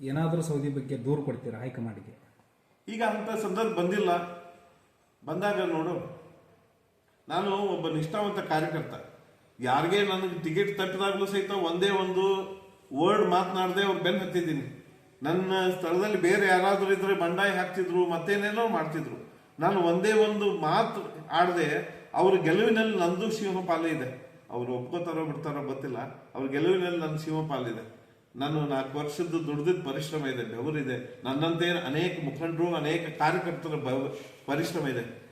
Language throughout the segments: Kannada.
ಏನಾದರೂ ಸೌದಿ ಬಗ್ಗೆ ದೂರು ಕೊಡ್ತೀರಾ ಹೈಕಮಾಂಡ್ಗೆ? ಈಗ ಅಂತ ಸಂದರ್ಭ ಬಂದಿಲ್ಲ. ಬಂದಾಗ ನೋಡು, ನಾನು ಒಬ್ಬ ನಿಷ್ಠಾವಂತ ಕಾರ್ಯಕರ್ತ. ಯಾರಿಗೆ ನನಗೆ ಟಿಕೆಟ್ ತಟ್ಟಿದಾಗಲೂ ಸಹಿತ ಒಂದೇ ಒಂದು ವರ್ಡ್ ಮಾತನಾಡದೆ ಅವ್ರು ಬೆನ್ನು ಹತ್ತಿದ್ದೀನಿ. ನನ್ನ ಸ್ಥಳದಲ್ಲಿ ಬೇರೆ ಯಾರಾದರೂ ಇದ್ರೆ ಬಂಡಾಯ ಹಾಕ್ತಿದ್ರು, ಮತ್ತೇನೇನೋ ಮಾಡ್ತಿದ್ರು. ನಾನು ಒಂದೇ ಒಂದು ಮಾತು ಆಡದೆ, ಅವ್ರ ಗೆಲುವಿನಲ್ಲಿ ನಂದು ಸಿಂಹಪಾಲ ಇದೆ. ಅವ್ರು ಒಪ್ಕೋತಾರೋ ಬಿಡ್ತಾರೋ ಗೊತ್ತಿಲ್ಲ. ಅವ್ರ ಗೆಲುವಿನಲ್ಲಿ ನನ್ನ ಸಿಂಹಪಾಲ ಇದೆ. ನಾನು ನಾಲ್ಕು ವರ್ಷದ ದುಡ್ದಿದ್ದ ಪರಿಶ್ರಮ ಇದೆ. ಬೆವರಿದೆ ನನ್ನಂತೆ ಅನೇಕ ಮುಖಂಡರು, ಅನೇಕ ಕಾರ್ಯಕರ್ತರ ಪರಿಶ್ರಮ ಇದೆ.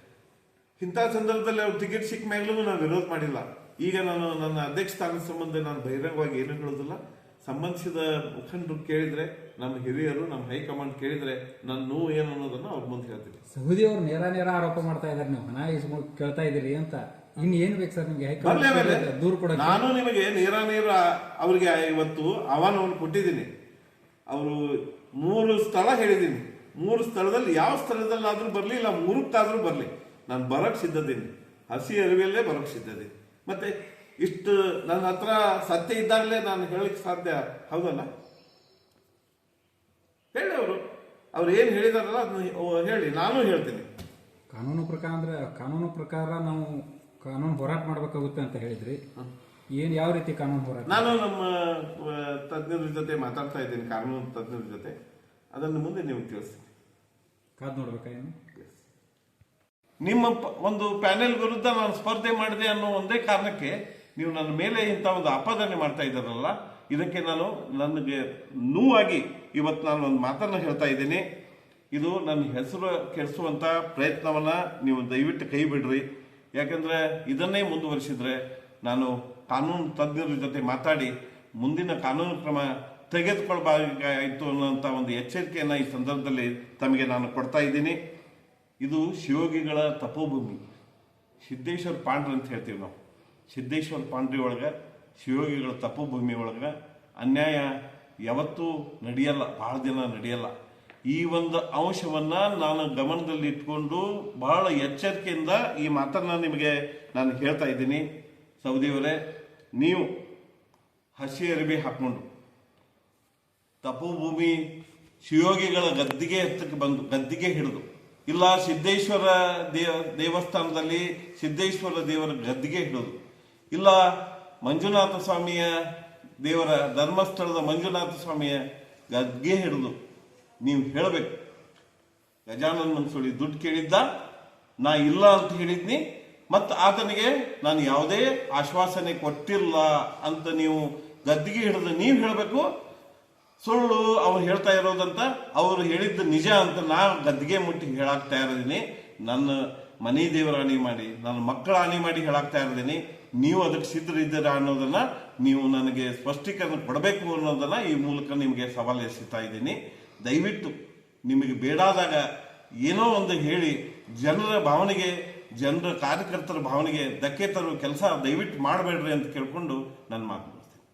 ಇಂಥ ಸಂದರ್ಭದಲ್ಲಿ ಅವ್ರು ಟಿಕೆಟ್ ಸಿಕ್ಕ ಮೇಲೂ ನಾವು ವಿರೋಧ ಮಾಡಿಲ್ಲ. ಈಗ ನಾನು ನನ್ನ ಅಧ್ಯಕ್ಷ ಸ್ಥಾನ ಸಂಬಂಧ ನಾನು ಬಹಿರಂಗವಾಗಿ ಏನು ಹೇಳೋದಿಲ್ಲ. ಸಂಬಂಧಿಸಿದ ಮುಖಂಡರು ಕೇಳಿದ್ರೆ, ನಮ್ಮ ಹಿರಿಯರು, ನಮ್ಮ ಹೈಕಮಾಂಡ್ ಕೇಳಿದ್ರೆ ನನ್ನ ನೋವು ಏನು ಅನ್ನೋದನ್ನ ಅವ್ರ ಮುಂದೆ ಹೇಳ್ತೀನಿ. ಸೌದಿ ಅವರು ನೇರ ನೇರ ಆರೋಪ ಮಾಡ್ತಾ ಇದ್ದಾರೆ ನೀವು ಹಣ ಇಸ್ಕೊಂಡು ಕೇಳ್ತಾ ಇದ್ದೀರಿ ಅಂತ. ಇನ್ನು ಏನು ಬೇಕು ಸರ್ ನಿಮಗೆ? ದೂರು ನಾನು ನಿಮಗೆ ನೇರ ನೇರ ಅವರಿಗೆ ಇವತ್ತು ಆಹ್ವಾನವನ್ನು ಕೊಟ್ಟಿದ್ದೀನಿ. ಅವರು ಮೂರು ಸ್ಥಳ ಹೇಳಿದ್ದೀನಿ. ಮೂರು ಸ್ಥಳದಲ್ಲಿ ಯಾವ ಸ್ಥಳದಲ್ಲಾದ್ರೂ ಬರಲಿ ಇಲ್ಲ ಮೂರಕ್ಕಾದ್ರೂ ಬರಲಿ. ನಾನು ಬರಕ್ ಸಿದ್ಧದ್ದೀನಿ. ಹಸಿ ಅರಿವೆಯಲ್ಲೇ ಬರಕ್ ಸಿದ್ಧದ್ದೀನಿ ಮತ್ತೆ ಇಷ್ಟು ನನ್ನ ಹತ್ರ ಸತ್ಯ ಇದ್ದಾಗಲೇ ನಾನು ಹೇಳಲಿಕ್ಕೆ ಸಾಧ್ಯ ಹೌದಲ್ಲ? ಹೇಳಿ ಅವರು. ಅವ್ರು ಏನು ಹೇಳಿದಾರಲ್ಲ ಅದನ್ನ ಹೇಳಿ. ನಾನು ಹೇಳ್ತೀನಿ. ಕಾನೂನು ಪ್ರಕಾರ ಅಂದ್ರೆ ಕಾನೂನು ಪ್ರಕಾರ ನಾವು ಕಾನೂನು ಹೋರಾಟ ಮಾಡಬೇಕಾಗುತ್ತೆ ಅಂತ ಹೇಳಿದ್ರಿ. ಏನು ಯಾವ ರೀತಿ ಕಾನೂನು ಹೋರಾಟ? ನಾನು ನಮ್ಮ ತಜ್ಞರ ಜೊತೆ ಮಾತಾಡ್ತಾ ಇದ್ದೀನಿ ಕಾನೂನು ತಜ್ಞರ ಜೊತೆ. ಅದನ್ನು ಮುಂದೆ ನೀವು ತಿಳಿಸ್ತೀನಿ. ಕಾದ್ ನೋಡ್ಬೇಕಾ ಏನು ನಿಮ್ಮ ಪ- ಒಂದು ಪ್ಯಾನೆಲ್ ವಿರುದ್ಧ ನಾನು ಸ್ಪರ್ಧೆ ಮಾಡಿದೆ ಅನ್ನೋ ಒಂದೇ ಕಾರಣಕ್ಕೆ ನೀವು ನನ್ನ ಮೇಲೆ ಇಂಥ ಒಂದು ಆಪಾದನೆ ಮಾಡ್ತಾ ಇದ್ದಾರಲ್ಲ ಇದಕ್ಕೆ ನಾನು ನನಗೆ ನೋವಾಗಿ ಇವತ್ತು ನಾನು ಒಂದು ಮಾತನ್ನು ಹೇಳ್ತಾ ಇದ್ದೀನಿ. ಇದು ನನ್ನ ಹೆಸರು ಕೆಡಿಸುವಂಥ ಪ್ರಯತ್ನವನ್ನು ನೀವು ದಯವಿಟ್ಟು ಕೈ ಬಿಡ್ರಿ. ಯಾಕಂದ್ರೆ ಇದನ್ನೇ ಮುಂದುವರಿಸಿದರೆ ನಾನು ಕಾನೂನು ತಜ್ಞರ ಜೊತೆ ಮಾತಾಡಿ ಮುಂದಿನ ಕಾನೂನು ಕ್ರಮ ತೆಗೆದುಕೊಳ್ಬೇಕಾಯಿತು ಅನ್ನೋಂಥ ಒಂದು ಎಚ್ಚರಿಕೆಯನ್ನು ಈ ಸಂದರ್ಭದಲ್ಲಿ ತಮಗೆ ನಾನು ಕೊಡ್ತಾ ಇದ್ದೀನಿ. ಇದು ಶಿವಯೋಗಿಗಳ ತಪೋಭೂಮಿ. ಸಿದ್ದೇಶ್ವರ ಪಾಂಡ್ರ ಅಂತ ಹೇಳ್ತೀವಿ ನಾವು. ಸಿದ್ದೇಶ್ವರ ಪಾಂಡ್ರಿ ಒಳಗೆ ಶಿವಯೋಗಿಗಳ ತಪೋಭೂಮಿ ಒಳಗೆ ಅನ್ಯಾಯ ಯಾವತ್ತೂ ನಡೆಯಲ್ಲ ಭಾಳ ದಿನ ನಡೆಯಲ್ಲ. ಈ ಒಂದು ಅಂಶವನ್ನ ನಾನು ಗಮನದಲ್ಲಿ ಇಟ್ಕೊಂಡು ಬಹಳ ಎಚ್ಚರಿಕೆಯಿಂದ ಈ ಮಾತನ್ನ ನಿಮಗೆ ನಾನು ಹೇಳ್ತಾ ಇದ್ದೀನಿ. ಸೌದಿಯವರೇ, ನೀವು ಹಸಿ ಅರಿವಿ ಹಾಕೊಂಡು ತಪೋಭೂಮಿ ಶಿವಯೋಗಿಗಳ ಗದ್ದಿಗೆ ಹತ್ತಕ್ಕೆ ಬಂದು ಗದ್ದಿಗೆ ಹಿಡಿದು, ಇಲ್ಲ ಸಿದ್ದೇಶ್ವರ ದೇವ, ದೇವಸ್ಥಾನದಲ್ಲಿ ಸಿದ್ದೇಶ್ವರ ದೇವರ ಗದ್ದಿಗೆ ಹಿಡಿದು, ಇಲ್ಲ ಮಂಜುನಾಥ ಸ್ವಾಮಿಯ ದೇವರ ಧರ್ಮಸ್ಥಳದ ಮಂಜುನಾಥ ಸ್ವಾಮಿಯ ಗದ್ದಿಗೆ ಹಿಡಿದು ನೀವು ಹೇಳಬೇಕು. ಗಜಾನನ್ ಮನ್ಸುಳಿ ದುಡ್ಡು ಕೇಳಿದ್ದ, ನಾ ಇಲ್ಲ ಅಂತ ಹೇಳಿದ್ನಿ, ಮತ್ತು ಆತನಿಗೆ ನಾನು ಯಾವುದೇ ಆಶ್ವಾಸನೆ ಕೊಟ್ಟಿಲ್ಲ ಅಂತ ನೀವು ಗದ್ದಿಗೆ ಹಿಡಿದು ನೀವು ಹೇಳಬೇಕು. ಸುಳ್ಳು ಅವ್ರು ಹೇಳ್ತಾ ಇರೋದಂತ, ಅವರು ಹೇಳಿದ್ದು ನಿಜ ಅಂತ ನಾ ಗದ್ದಿಗೆ ಮುಟ್ಟಿ ಹೇಳಾಕ್ತಾ ತಯಾರಿದ್ದೀನಿ ನನ್ನ ಮನೆ ದೇವರ ಹಾನಿ ಮಾಡಿ, ನನ್ನ ಮಕ್ಕಳ ಹಾನಿ ಮಾಡಿ ಹೇಳಾಕ್ತಾ ತಯಾರಿದ್ದೀನಿ ನೀವು ಅದಕ್ಕೆ ಸಿದ್ಧರಿದ್ದೀರಾ ಅನ್ನೋದನ್ನ ನೀವು ನನಗೆ ಸ್ಪಷ್ಟೀಕರಣ ಕೊಡಬೇಕು ಅನ್ನೋದನ್ನ ಈ ಮೂಲಕ ನಿಮಗೆ ಸವಾಲು ಎಸಿತಾ ಇದ್ದೀನಿ. ದಯವಿಟ್ಟು ನಿಮಗೆ ಬೇಡಾದಾಗ ಏನೋ ಒಂದು ಹೇಳಿ ಜನರ ಭಾವನೆಗೆ ಜನರ ಕಾರ್ಯಕರ್ತರ ಭಾವನೆಗೆ ಧಕ್ಕೆ ತರುವ ಕೆಲಸ ದಯವಿಟ್ಟು ಮಾಡಬೇಡ್ರಿ ಅಂತ ಕೇಳಿಕೊಂಡು ನನ್ನ ಮಾತು ಮುಗಿಸ್ತೀನಿ.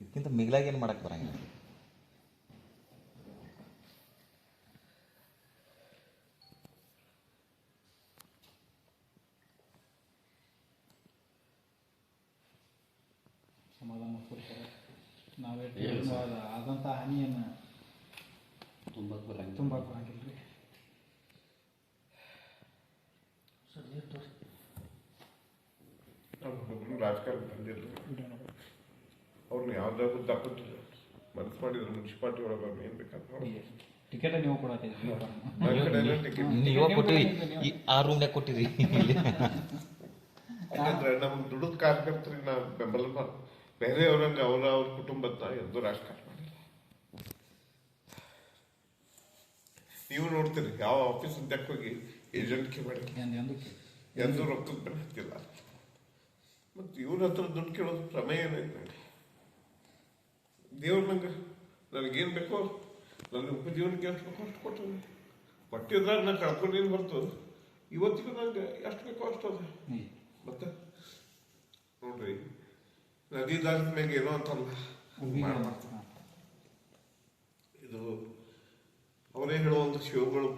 ಇದಕ್ಕಿಂತ ಮಿಗಿಲಾಗಿ ಏನು ಮಾಡಕ್ಕೆ ಬರಂಗಿಲ್ಲ? ಸಮಾಧಾನ ಕೊಡ್ತಾರೆ ನಾವೇ ಆದಂಥ ಹಾನಿಯನ್ನು ತುಂಬಕ್ಕೆ ಬರಂಗಿಲ್ಲ. ತುಂಬ ಬರಂಗಿಲ್ಲ ರೀ. ಒಬ್ಬರು ರಾಜಕಾರಣ ಬಂದಿಲ್ಲ ಅವ್ರನ್ನ ಯಾವ್ದಾದ್ರು ತಪ್ಪಿಲ್ಲ ಮನಸ್ಸು ಮಾಡಿದ್ರು ಮುನ್ಸಿಪಾಲ್ಟಿ ಒಳಗೆ ಅವ್ರನ್ನ ಏನ್ ಬೇಕಾದ್ರೆ ಟಿಕೆಟ್ ನೀವು ಕೊಡತ್ತೀರಿ ನನ್ನ ಟಿಕೆಟ್ ನೀವು ಕೊಟ್ಟಿರಿ. ಈ ಆ ರೂಮ್ನಾಗ ಕೊಟ್ಟಿರಿ. ಅಂದ್ರೆ ಯಾಕಂದ್ರೆ ನಮ್ಗೆ ದುಡಿದ ಕಾರ್ಯಕರ್ತರಿಗೆ ನಾವು ಬೆಂಬಲ ಮಾಡ್- ಬೇರೆಯವ್ರಂಗ ಅವರ ಅವ್ರ ಕುಟುಂಬದ ಎಂದು ರಾಜಕಾರಣ ಮಾಡಿಲ್ಲ. ನೀವು ನೋಡ್ತೀರಿ ಯಾವ ಆಫೀಸ್ ಉದ್ಯಕ್ಕೆ ಹೋಗಿ ಏಜೆಂಟ್ಗೆ ಮಾಡಿಲ್ಲ ಎಂದು ರೊಕ್ಕದ ಬೆಲೆ ಹತ್ತಿಲ್ಲ ಮತ್ತು ಇವ್ರ ಹತ್ರ ದುಡ್ಡು ಕೇಳೋದು ಪ್ರಮೇಯ ಏನೈತೆ ದೇವ್ರ ನಂಗೆ ನನಗೇನು ಬೇಕೋ ನನ್ನ ಉಪಜೀವನಕ್ಕೆ ಎಷ್ಟು ಬೇಕೋ ಅಷ್ಟು ಕೊಟ್ಟು ಕೊಟ್ಟಿದ್ರಾಗ ನಾನು ಕಳ್ಕೊಂಡೇನು ಬರ್ತದೆ? ಇವತ್ತಿಗೂ ನಂಗೆ ಎಷ್ಟು ಬೇಕೋ ಅಷ್ಟು. ಅದ ನದಿದಾಗ ಮ್ಯಾಗ ಏನೋ ಅಂತಲ್ಲ. ಇದು ಅವರೇ ಹೇಳುವಂಥ ಶಿವಗಳು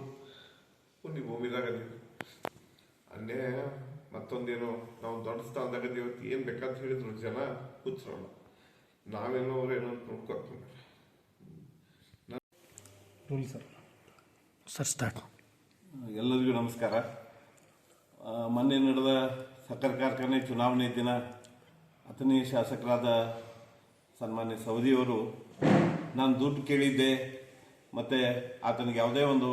ಒಂದು ಭೂಮಿದಾಗ ನೀವು. ಅನ್ನೇ ಮತ್ತೊಂದೇನೋ ನಾವು ದೊಡ್ಡ ಸ್ಥಾನದಾಗ ಇವತ್ತು ಏನು ಬೇಕಂತ ಹೇಳಿದ್ರು ಜನ ಕೂತ್ರೋಣ. ನಾವೇನೋ ಅವ್ರೇನೋ ನೋಡ್ಕೊತೀವಿ ಸರ್. ಸರ್ ಸ್ಟಾರ್ಟ್ ಎಲ್ಲರಿಗೂ ನಮಸ್ಕಾರ. ಮೊನ್ನೆ ನಡೆದ ಸಕ್ಕರೆ ಕಾರ್ಖಾನೆ ಚುನಾವಣೆ ದಿನ ಅಥಣಿ ಶಾಸಕರಾದ ಸನ್ಮಾನ್ಯ ಸವದಿಯವರು, ನಾನು ದುಡ್ಡು ಕೇಳಿದ್ದೆ, ಮತ್ತು ಆತನಿಗೆ ಯಾವುದೇ ಒಂದು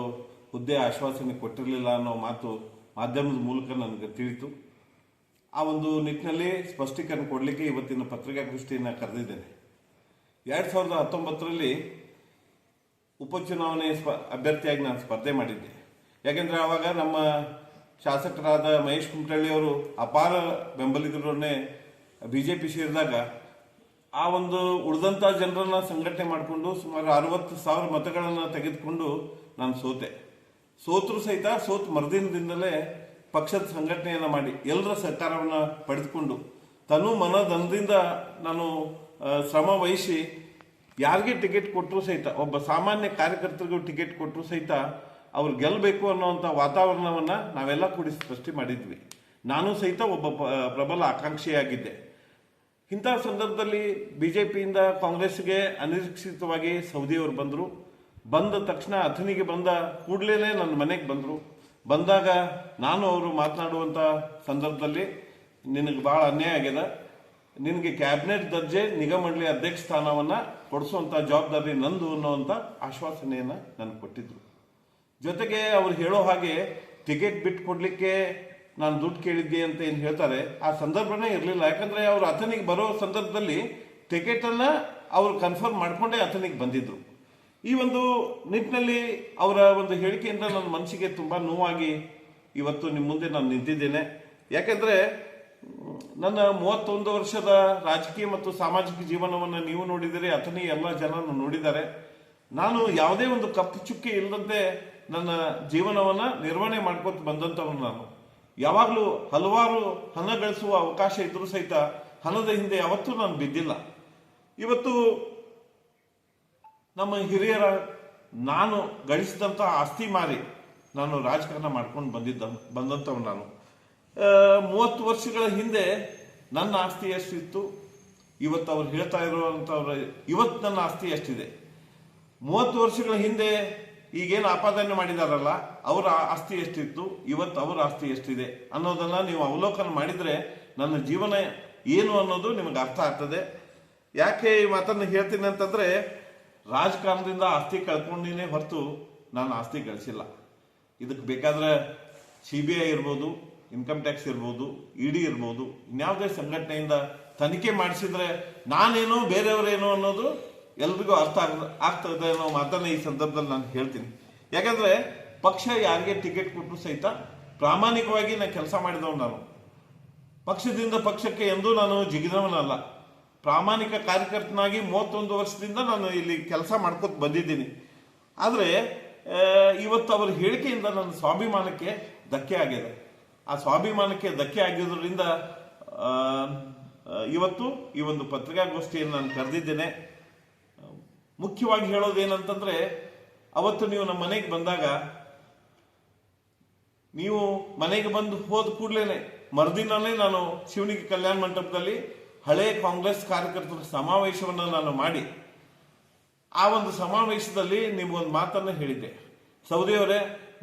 ಹುದ್ದೆ ಆಶ್ವಾಸನೆ ಕೊಟ್ಟಿರಲಿಲ್ಲ ಅನ್ನೋ ಮಾತು ಮಾಧ್ಯಮದ ಮೂಲಕ ನನಗೆ ತಿಳಿತು. ಆ ಒಂದು ನಿಟ್ಟಿನಲ್ಲಿ ಸ್ಪಷ್ಟೀಕರಣ ಕೊಡಲಿಕ್ಕೆ ಇವತ್ತಿನ ಪತ್ರಿಕಾಗೋಷ್ಠಿಯನ್ನು ಕರೆದಿದ್ದೇನೆ. ಎರಡು ಸಾವಿರದ ಹತ್ತೊಂಬತ್ತರಲ್ಲಿ ಉಪಚುನಾವಣೆ ಸ್ಪ, ಅಭ್ಯರ್ಥಿಯಾಗಿ ನಾನು ಸ್ಪರ್ಧೆ ಮಾಡಿದ್ದೆ. ಯಾಕೆಂದರೆ ಆವಾಗ ನಮ್ಮ ಶಾಸಕರಾದ ಮಹೇಶ್ ಕುಮಟಳ್ಳಿ ಅವರು ಅಪಾರ ಬೆಂಬಲಿಗರನ್ನೇ ಬಿಜೆಪಿ ಸೇರಿದಾಗ ಆ ಒಂದು ಉಳಿದಂಥ ಜನರನ್ನು ಸಂಘಟನೆ ಮಾಡಿಕೊಂಡು ಸುಮಾರು ಅರವತ್ತು ಸಾವಿರ ಮತಗಳನ್ನು ತೆಗೆದುಕೊಂಡು ನಾನು ಸೋತೆ. ಸೋತರು ಸಹಿತ ಸೋತ್ ಮರದಿನದಿಂದಲೇ ಪಕ್ಷದ ಸಂಘಟನೆಯನ್ನು ಮಾಡಿ, ಎಲ್ಲರ ಸಹಕಾರವನ್ನು ಪಡೆದುಕೊಂಡು ತನು ಮನದಂದಿಂದ ನಾನು ಶ್ರಮ ವಹಿಸಿ ಯಾರಿಗೆ ಟಿಕೆಟ್ ಕೊಟ್ಟರು ಸಹಿತ, ಒಬ್ಬ ಸಾಮಾನ್ಯ ಕಾರ್ಯಕರ್ತರಿಗೂ ಟಿಕೆಟ್ ಕೊಟ್ಟರು ಸಹಿತ ಅವ್ರು ಗೆಲ್ಲಬೇಕು ಅನ್ನೋವಂಥ ವಾತಾವರಣವನ್ನು ನಾವೆಲ್ಲ ಕೂಡಿ ಸೃಷ್ಟಿ ಮಾಡಿದ್ವಿ. ನಾನು ಸಹಿತ ಒಬ್ಬ ಪ- ಪ್ರಬಲ ಆಕಾಂಕ್ಷಿಯಾಗಿದ್ದೆ. ಇಂಥ ಸಂದರ್ಭದಲ್ಲಿ ಬಿಜೆಪಿಯಿಂದ ಕಾಂಗ್ರೆಸ್ಗೆ ಅನಿರೀಕ್ಷಿತವಾಗಿ ಸೌದಿಯವರು ಬಂದರು. ಬಂದ ತಕ್ಷಣ ಅಥಣಿಗೆ ಬಂದ ಕೂಡಲೇ ನನ್ನ ಮನೆಗೆ ಬಂದರು. ಬಂದಾಗ ನಾನು ಅವರು ಮಾತನಾಡುವಂಥ ಸಂದರ್ಭದಲ್ಲಿ ನಿನಗೆ ಭಾಳ ಅನ್ಯಾಯ ಆಗ್ಯದ. ನಿನಗೆ ಕ್ಯಾಬಿನೆಟ್ ದರ್ಜೆ ನಿಗಮ ಮಂಡಳಿ ಅಧ್ಯಕ್ಷ ಸ್ಥಾನವನ್ನು ಕೊಡಿಸುವಂಥ ಜವಾಬ್ದಾರಿ ನಂದು ಅನ್ನೋವಂಥ ಆಶ್ವಾಸನೆಯನ್ನು ನನಗೆ ಕೊಟ್ಟಿದ್ದರು ಜೊತೆಗೆ ಅವ್ರು ಹೇಳೋ ಹಾಗೆ ಟಿಕೆಟ್ ಬಿಟ್ಟು ಕೊಡ್ಲಿಕ್ಕೆ ನಾನು ದುಡ್ಡು ಕೇಳಿದ್ದೆ ಅಂತ ಏನು ಹೇಳ್ತಾರೆ, ಆ ಸಂದರ್ಭನೇ ಇರಲಿಲ್ಲ. ಯಾಕಂದರೆ ಅವರು ಅಥನಿಗೆ ಬರೋ ಸಂದರ್ಭದಲ್ಲಿ ಟಿಕೆಟನ್ನು ಅವರು ಕನ್ಫರ್ಮ್ ಮಾಡಿಕೊಂಡೇ ಅಥನಿಗೆ ಬಂದಿದ್ದರು ಈ ಒಂದು ನಿಟ್ಟಿನಲ್ಲಿ ಅವರ ಒಂದು ಹೇಳಿಕೆಯಿಂದ ನನ್ನ ಮನಸ್ಸಿಗೆ ತುಂಬ ನೋವಾಗಿ ಇವತ್ತು ನಿಮ್ಮ ಮುಂದೆ ನಾನು ನಿಂತಿದ್ದೇನೆ. ಯಾಕೆಂದರೆ, ನನ್ನ ಮೂವತ್ತೊಂದು ವರ್ಷದ ರಾಜಕೀಯ ಮತ್ತು ಸಾಮಾಜಿಕ ಜೀವನವನ್ನು ನೀವು ನೋಡಿದರೆ, ಅಥನಿ ಎಲ್ಲ ಜನನು ನೋಡಿದ್ದಾರೆ. ನಾನು ಯಾವುದೇ ಒಂದು ಕಪ್ಪು ಚುಕ್ಕಿ ಇಲ್ಲದಂತೆ ನನ್ನ ಜೀವನವನ್ನು ನಿರ್ವಹಣೆ ಮಾಡ್ಕೊತ ಬಂದಂಥವನು ನಾನು. ಯಾವಾಗಲೂ ಹಲವಾರು ಹಣ ಗಳಿಸುವ ಅವಕಾಶ ಇದ್ರೂ ಸಹಿತ ಹಣದ ಹಿಂದೆ ಯಾವತ್ತೂ ನಾನು ಬಿದ್ದಿಲ್ಲ. ಇವತ್ತು ನಮ್ಮ ಹಿರಿಯರ ನಾನು ಗಳಿಸಿದಂಥ ಆಸ್ತಿ ಮಾರಿ ನಾನು ರಾಜಕಾರಣ ಮಾಡ್ಕೊಂಡು ಬಂದಿದ್ದ ಬಂದಂಥವ್ ನಾನು. ಮೂವತ್ತು ವರ್ಷಗಳ ಹಿಂದೆ ನನ್ನ ಆಸ್ತಿ ಎಷ್ಟಿತ್ತು? ಇವತ್ತು ಅವ್ರು ಹೇಳ್ತಾ ಇರುವಂಥವ್ರ ಇವತ್ತು ನನ್ನ ಆಸ್ತಿ ಎಷ್ಟಿದೆ? ಮೂವತ್ತು ವರ್ಷಗಳ ಹಿಂದೆ ಈಗೇನು ಆಪಾದನೆ ಮಾಡಿದಾರಲ್ಲ, ಅವರ ಆಸ್ತಿ ಎಷ್ಟಿತ್ತು, ಇವತ್ತು ಅವರ ಆಸ್ತಿ ಎಷ್ಟಿದೆ ಅನ್ನೋದನ್ನ ನೀವು ಅವಲೋಕನ ಮಾಡಿದ್ರೆ ನನ್ನ ಜೀವನ ಏನು ಅನ್ನೋದು ನಿಮಗೆ ಅರ್ಥ ಆಗ್ತದೆ. ಯಾಕೆ ಈ ಮಾತನ್ನು ಹೇಳ್ತೀನಿ ಅಂತಂದರೆ, ರಾಜಕಾರಣದಿಂದ ಆಸ್ತಿ ಕಳ್ಕೊಂಡಿನೇ ಹೊರತು ನಾನು ಆಸ್ತಿ ಗಳಿಸಿಲ್ಲ. ಇದಕ್ಕೆ ಬೇಕಾದ್ರೆ ಸಿ ಬಿ ಐ ಇರ್ಬೋದು, ಇನ್ಕಮ್ ಟ್ಯಾಕ್ಸ್ ಇರ್ಬೋದು, ಇ ಡಿ ಇರ್ಬೋದು, ಇನ್ಯಾವುದೇ ಸಂಘಟನೆಯಿಂದ ತನಿಖೆ ಮಾಡಿಸಿದ್ರೆ ನಾನೇನು, ಬೇರೆಯವರೇನು ಅನ್ನೋದು ಎಲ್ರಿಗೂ ಅರ್ಥ ಆಗ ಆಗ್ತದೆ ಅನ್ನೋ ಮಾತನ್ನ ಈ ಸಂದರ್ಭದಲ್ಲಿ ನಾನು ಹೇಳ್ತೀನಿ. ಯಾಕಂದ್ರೆ ಪಕ್ಷ ಯಾರಿಗೆ ಟಿಕೆಟ್ ಕೊಟ್ಟರು ಸಹಿತ ಪ್ರಾಮಾಣಿಕವಾಗಿ ನಾನು ಕೆಲಸ ಮಾಡಿದವನು ನಾನು. ಪಕ್ಷದಿಂದ ಪಕ್ಷಕ್ಕೆ ಎಂದೂ ನಾನು ಜಿಗಿದವನಲ್ಲ. ಪ್ರಾಮಾಣಿಕ ಕಾರ್ಯಕರ್ತನಾಗಿ ಮೂವತ್ತೊಂದು ವರ್ಷದಿಂದ ನಾನು ಇಲ್ಲಿ ಕೆಲಸ ಮಾಡ್ಕೊತ ಬಂದಿದ್ದೀನಿ. ಆದರೆ ಇವತ್ತು ಅವರ ಹೇಳಿಕೆಯಿಂದ ನನ್ನ ಸ್ವಾಭಿಮಾನಕ್ಕೆ ಧಕ್ಕೆ ಆಗಿದೆ. ಆ ಸ್ವಾಭಿಮಾನಕ್ಕೆ ಧಕ್ಕೆ ಆಗಿರೋದ್ರಿಂದ ಇವತ್ತು ಈ ಒಂದು ಪತ್ರಿಕಾಗೋಷ್ಠಿಯನ್ನು ನಾನು ಕರೆದಿದ್ದೇನೆ. ಮುಖ್ಯವಾಗಿ ಹೇಳೋದೇನಂತಂದ್ರೆ, ಅವತ್ತು ನೀವು ನಮ್ಮ ಮನೆಗೆ ಬಂದಾಗ, ನೀವು ಮನೆಗೆ ಬಂದು ಹೋದ ಕೂಡಲೇ ಮರುದಿನನೇ ನಾನು ಶಿವನಿಗೆ ಕಲ್ಯಾಣ ಮಂಟಪದಲ್ಲಿ ಹಳೆ ಕಾಂಗ್ರೆಸ್ ಕಾರ್ಯಕರ್ತರ ಸಮಾವೇಶವನ್ನು ನಾನು ಮಾಡಿ, ಆ ಒಂದು ಸಮಾವೇಶದಲ್ಲಿ ನಿಮ್ಗೊಂದು ಮಾತನ್ನ ಹೇಳಿದ್ದೆ. ಸೌದಿಯವರೇ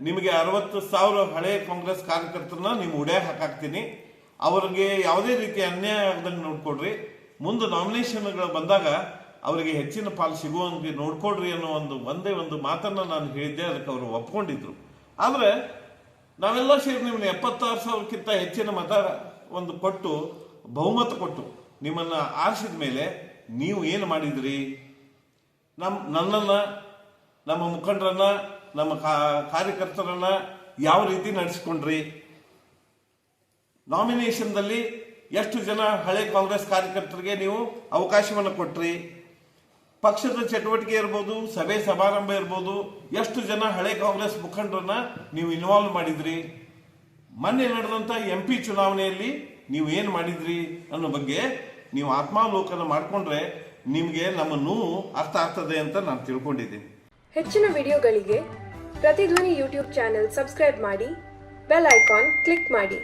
ನಿಮಗೆ ಅರವತ್ತು ಸಾವಿರ ಹಳೆ ಕಾಂಗ್ರೆಸ್ ಕಾರ್ಯಕರ್ತರನ್ನ ನೀವು ಉಡೇ ಹಾಕಾಕ್ತೀನಿ. ಅವರಿಗೆ ಯಾವುದೇ ರೀತಿ ಅನ್ಯಾಯ ಆಗದಂಗೆ ನೋಡ್ಕೊಡ್ರಿ ಮುಂದೆ ನಾಮಿನೇಷನ್ಗಳು ಬಂದಾಗ ಅವರಿಗೆ ಹೆಚ್ಚಿನ ಪಾಲು ಸಿಗುವಂಗೆ ನೋಡ್ಕೊಡ್ರಿ ಅನ್ನೋ ಒಂದು ಒಂದೇ ಒಂದು ಮಾತನ್ನ ನಾನು ಹೇಳಿದ್ದೆ, ಅದಕ್ಕೆ ಅವರು ಒಪ್ಕೊಂಡಿದ್ರು. ಆದ್ರೆ ನಾವೆಲ್ಲ ಸೇರಿ ನಿಮ್ಮನ್ನ ಎಪ್ಪತ್ತಾರು ಸಾವಿರಕ್ಕಿಂತ ಹೆಚ್ಚಿನ ಮತ ಒಂದು ಕೊಟ್ಟು, ಬಹುಮತ ಕೊಟ್ಟು ನಿಮ್ಮನ್ನ ಆರಿಸಿದ ಮೇಲೆ ನೀವು ಏನು ಮಾಡಿದ್ರಿ? ನಮ್ಮ ನನ್ನನ್ನ, ನಮ್ಮ ಮುಖಂಡರನ್ನ, ನಮ್ಮ ಕಾರ್ಯಕರ್ತರನ್ನ ಯಾವ ರೀತಿ ನಡೆಸ್ಕೊಂಡ್ರಿ? ನಾಮಿನೇಷನ್ದಲ್ಲಿ ಎಷ್ಟು ಜನ ಹಳೆ ಕಾಂಗ್ರೆಸ್ ಕಾರ್ಯಕರ್ತರಿಗೆ ನೀವು ಅವಕಾಶವನ್ನು ಕೊಟ್ರಿ? ಪಕ್ಷದ ಚಟುವಟಿಕೆ ಇರ್ಬೋದು, ಸಭೆ ಸಮಾರಂಭ ಇರ್ಬೋದು, ಎಷ್ಟು ಜನ ಹಳೆ ಕಾಂಗ್ರೆಸ್ ಮುಖಂಡರನ್ನ ನೀವು ಇನ್ವಾಲ್ವ್ ಮಾಡಿದ್ರಿ? ಮೊನ್ನೆ ನಡೆದಂತ ಎಂ ಪಿ ಚುನಾವಣೆಯಲ್ಲಿ ನೀವು ಏನು ಮಾಡಿದ್ರಿ ಅನ್ನೋ ಬಗ್ಗೆ ನೀವು ಆತ್ಮಾವಲೋಕನ ಮಾಡಿಕೊಂಡ್ರೆ ನಿಮಗೆ ನಮ್ಮ ನೋವು ಅರ್ಥ ಆಗ್ತದೆ ಅಂತ ನಾನು ತಿಳ್ಕೊಂಡಿದ್ದೀನಿ. ಹೆಚ್ಚಿನ ವಿಡಿಯೋಗಳಿಗೆ ಪ್ರತಿಧ್ವನಿ ಯೂಟ್ಯೂಬ್ ಚಾನೆಲ್ ಸಬ್ಸ್ಕ್ರೈಬ್ ಮಾಡಿ, ಬೆಲ್ ಐಕಾನ್ ಕ್ಲಿಕ್ ಮಾಡಿ.